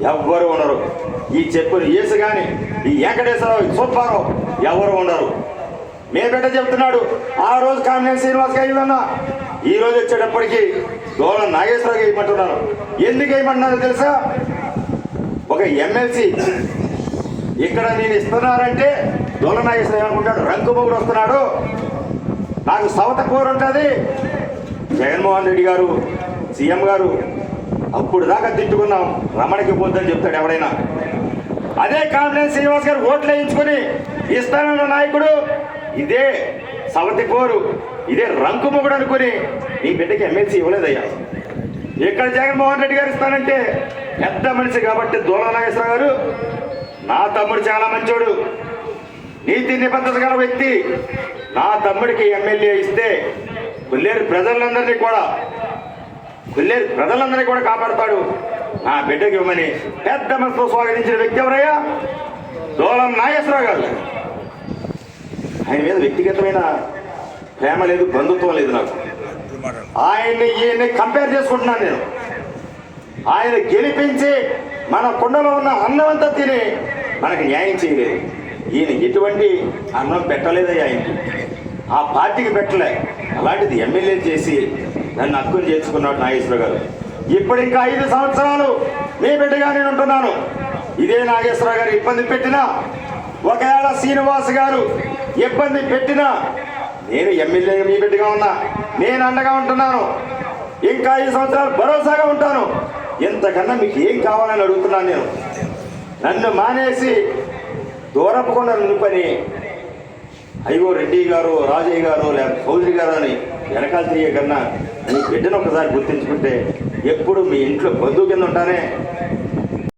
ఎవ్వరు ఉండరు. ఈ చెప్పులు ఏసు కానీ ఈ వెంకటేశ్వరరావు ఈ సుబ్బారావు ఎవరు ఉండరు. మే బిడ్డ చెప్తున్నాడు ఆ రోజు కామినేని శ్రీనివాస్ గారు ఈ రోజు వచ్చేటప్పటికి గోళ నాగేశ్వరరావు గారు ఎందుకు వేయమంటున్నారు తెలుసా? ఒక ఎమ్మెల్సీ ఇక్కడ నేను ఇస్తున్నారంటే దొల నాగేశ్వరరావు ఏమనుకుంటాడు? రంకు మొగుడు వస్తున్నాడు. నాకు సవత కూర ఉంటుంది. జగన్మోహన్ రెడ్డి గారు సీఎం గారు అప్పుడు దాకా తిట్టుకున్నాం. రమణకి పోద్దని చెప్తాడు ఎవడైనా. అదే కాంప్లైన్ శ్రీనివాస్ గారు ఓట్లు వేయించుకొని ఇస్తానన్న నాయకుడు ఇదే సవతి కోరు ఇదే రంకు మొగుడు అనుకుని నీ బిడ్డకి ఎమ్మెల్సీ ఇవ్వలేదయ్యా. ఇక్కడ జగన్మోహన్ రెడ్డి గారు ఇస్తానంటే పెద్ద మనిషి కాబట్టి దూల నాగేశ్వర గారు నా తమ్ముడు చాలా మంచోడు. నీతి నిబద్ధత గల వ్యక్తి. నా తమ్ముడికి ఎమ్మెల్యే ఇస్తే కొల్లేరు ప్రజలందరినీ కూడా కొల్లేరు ప్రజలందరినీ కూడా కాపాడతాడు. నా బిడ్డకి ఇవ్వమని పెద్ద మనసుతో స్వాగతించిన వ్యక్తి ఎవరయ్యా? దోళం నాగేశ్వరరావు గారు. ఆయన మీద వ్యక్తిగతమైన ప్రేమ లేదు బంధుత్వం లేదు నాకు. ఆయన్ని ఈయన్ని కంపేర్ చేసుకుంటున్నాను నేను. ఆయన గెలిపించి మన కుండలో ఉన్న అన్నం అంతా తిని మనకు న్యాయం చేయలేదు. ఈయన ఎటువంటి అన్నం పెట్టలేదు ఆయనకి. ఆ పార్టీకి పెట్టలే. అలాంటిది ఎమ్మెల్యే చేసి నన్ను హక్కుని చేర్చుకున్నాడు నాగేశ్వర గారు. ఇప్పుడు ఇంకా ఐదు సంవత్సరాలు నీ బిడ్డగా నేను ఉంటున్నాను. ఇదే నాగేశ్వర గారు ఇబ్బంది పెట్టినా ఒకవేళ శ్రీనివాస్ గారు ఇబ్బంది పెట్టినా నేను ఎమ్మెల్యేగా మీ బిడ్డగా ఉన్నా నేను అండగా ఉంటున్నాను. ఇంకా ఐదు సంవత్సరాలు భరోసాగా ఉంటాను. ఎంతకన్నా మీకు ఏం కావాలని అడుగుతున్నాను నేను. నన్ను మానేసి దూరపు కొండ నిలుపని అయ్యో రెడ్డి గారు రాజయ్య గారు లేకపోతే చౌదరి గారు అని వెనకాల తీయ కన్నా మీ బిడ్డను ఒకసారి గుర్తించుకుంటే ఎప్పుడు మీ ఇంట్లో బంధువు కింద ఉంటానే